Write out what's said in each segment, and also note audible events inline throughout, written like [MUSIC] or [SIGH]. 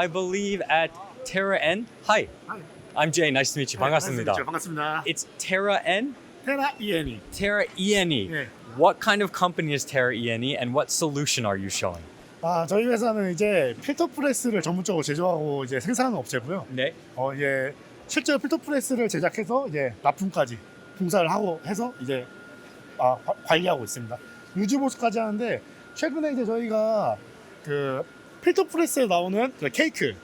I believe, at Terra N. Hi, Hi. I'm Jay. Nice to meet you. 반갑습니다. 네, 반갑습니다. It's Terra N. 테라 이엔이. Terra ENE. 네. What kind of company is Terra ENE, and what solution are you showing? 아 저희 회사는 이제 필터 프레스를 전문적으로 제조하고 이제 생산하는 업체고요. 네. 어 이제 실제로 필터 프레스를 제작해서 이제 납품까지 공사를 하고 해서 이제 아, 과- 관리하고 있습니다. 유지 보수까지 하는데 최근에 이제 저희가 그 필터 프레스에 나오는 그 케이크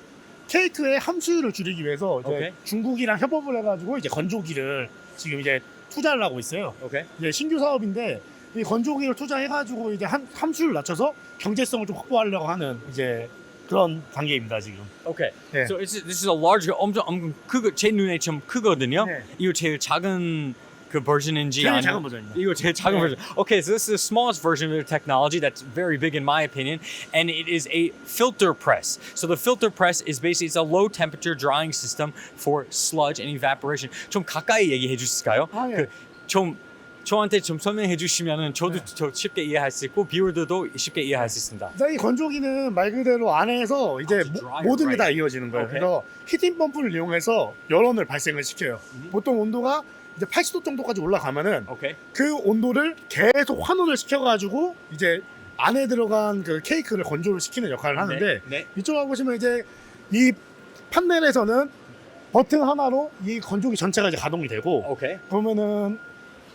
케이크의 함수율을 줄이기 위해서 이제 오케이. 중국이랑 협업을 해가지고 이제 건조기를 지금 이제 투자를 하고 있어요. Okay. 이제 신규 사업인데 이 건조기를 투자해가지고 이제 한 함수를 낮춰서 경제성을 좀 확보하려고 하는 이제 그런 단계입니다 지금. Okay. 네. So it's, this is a large. 엄청 엄청 크고 제 눈에 좀 크거든요. 네. 이거 제일 작은 그 버전인지 제일 작은 버전입니다. 이거 제일 작은 네. version. Okay, so this is the smallest version of the technology that's very big in my opinion, and it is a filter press. So the filter press is basically it's a low temperature drying system for sludge and evaporation. 좀 가까이 얘기해 주실까요? 아, 예. 그, 좀 저한테 좀 설명해 주시면은 저도 저 쉽게 이해할 수 있고 비율들도 쉽게 이해할 수 있습니다. 자, 이 건조기는 말 그대로 안에서 이제 아, 모- dryer, 모든 게 다 right. 이어지는 거예요. 오케이. 그래서 히팅 펌프를 이용해서 열원을 발생을 시켜요. 음. 보통 온도가 이제 80도 정도까지 올라가면은 Okay. 그 온도를 계속 환원을 시켜가지고 이제 안에 들어간 그 케이크를 건조를 시키는 역할을 하는데 네. 이쪽하고 보시면 이제 이 판넬에서는 버튼 하나로 이 건조기 전체가 이제 가동이 되고 Okay. 보면은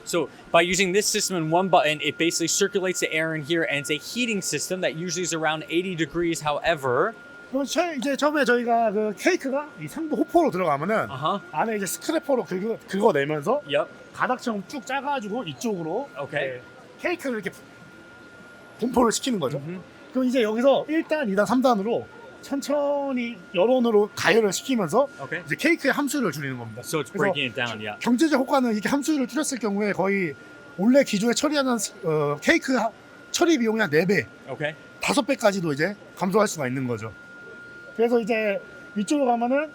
So by using this system in one button, it basically circulates the air in here, and it's a heating system that usually is around 80 degrees. However, 그럼 처- 이제 처음에 저희가 그 케이크가 이 상부 호포로 들어가면은 uh huh, 안에 이제 스크래퍼로 긁어, 긁어내면서 yep, 가닥처럼 쭉 짜가지고 이쪽으로 오케이. 네, 케이크를 이렇게 분포를 시키는 거죠. Mhm. 그럼 이제 여기서 1단, 2단, 3단으로 천천히 열원으로 가열을 시키면서 okay. 이제 케이크의 함수를 줄이는 겁니다. So it's breaking it down, yeah. 경제적 효과는 이렇게 함수를 줄였을 경우에 거의 원래 기존에 처리하는 어, 케이크 하- 처리 비용이 한 4배, Okay. 5배까지도 이제 감소할 수가 있는 거죠. 그래서 이제 이쪽으로 가면은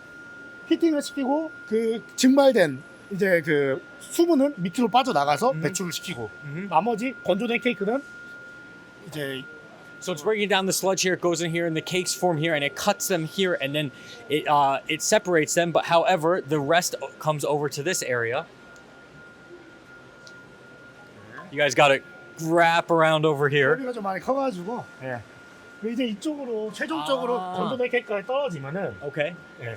히팅을 시키고 그 증발된 이제 그 수분은 밑으로 빠져나가서 음. 배출을 시키고 Mhm. 나머지 건조된 케이크는 이제 So it's breaking down the sludge here. It goes in here, and the cakes form here, and it cuts them here, and then it uh, it separates them. But however, the rest o- comes over to this area. You guys got to wrap around over here. 소리가 좀 많이 커가지고 예. 그리고 이제 이쪽으로 최종적으로 아. 케이크가 떨어지면은 Okay. 예.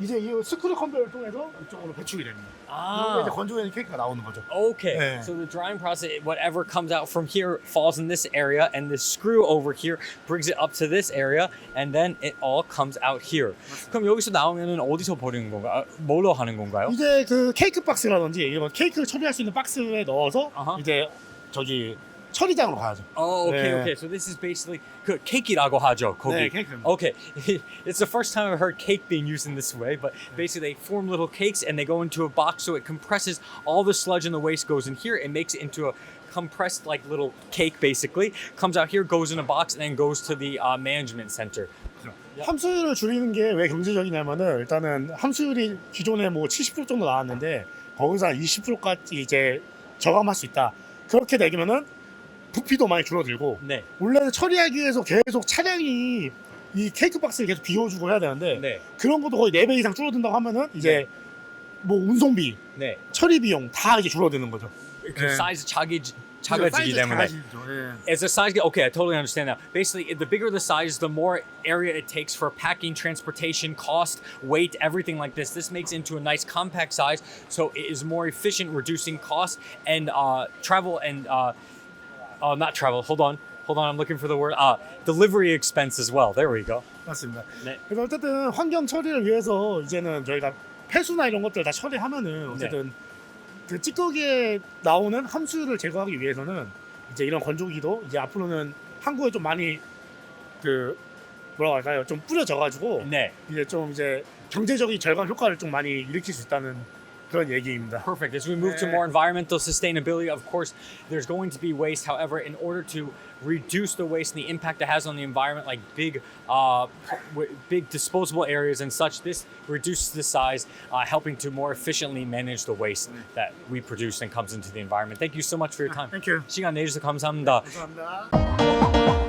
이제 이 스크류 컨베이어를 통해서 이쪽으로 배출이 됩니다. 그리고 이제 Ah. 건조된 케이크가 나오는 거죠. Okay. Yeah. So the drying process, whatever comes out from here falls in this area, and the screw over here brings it up to this area, and then it all comes out here. 그럼 여기서 나오면은 어디서 버리는 건가? 아, 뭘로 하는 건가요? 이제 그 케이크 박스라든지 이런 케이크를 처리할 수 있는 박스에 넣어서 아하. 이제 저기 처리장으로 가야죠. Oh, okay, Yeah. okay. So this is basically 그 케이크라고 하죠. 거기. 네, 케이크. Okay, [LAUGHS] it's the first time I've heard cake being used in this way, but basically they form little cakes and they go into a box, so it compresses all the sludge and the waste goes in here. It makes it into a compressed like little cake, basically. Comes out here, goes in a box, and then goes to the uh, management center. 함수율을 줄이는 게 왜 경제적이냐면은 일단은 함수율이 기존에 뭐 70% 정도 나왔는데 거기서 한 20%까지 이제 저감할 수 있다. 그렇게 되면은 부피도 많이 줄어들고 네. 원래는 처리하기 위해서 계속 차량이 이 케이크 박스를 계속 비워주고 해야 되는데 네. 그런 것도 거의 4배 이상 줄어든다고 하면은 이제 뭐 운송비, 네. 처리 비용 다 이제 줄어드는 거죠. 그 네. 사이즈 차기 작아지기 때문에. 예. As the size, okay, I totally understand now. Basically, the bigger the size, the more area it takes for packing, transportation, cost, weight, everything like this. This makes into a nice compact size, so it is more efficient, reducing cost and uh, travel and uh, uh, not travel. Hold on, hold on. I'm looking for the word. Uh, delivery expense as well. There we go. 맞습니다. 네. 그래서 어쨌든 환경 처리를 위해서 이제는 저희가 폐수나 이런 것들 다 처리하면은 어쨌든 네. 그 찌꺼기에 나오는 함수를 제거하기 위해서는 이제 이런 건조기도 이제 앞으로는 한국에 좀 많이 그 뭐라고 할까요? 좀 뿌려져 가지고 네. 이제 좀 이제 경제적인 절감 효과를 좀 많이 일으킬 수 있다는 그런 얘기입니다. Perfect. As we move to Yeah. more environmental sustainability, of course, there's going to be waste. However, in order to reduce the waste and the impact it has on the environment, like big, uh, w- big disposable areas and such, this reduces the size, uh, helping to more efficiently manage the waste that we produce and comes into the environment. Thank you so much for your time. Thank you. 시간 내주셔서 감사합니다. 감사합니다.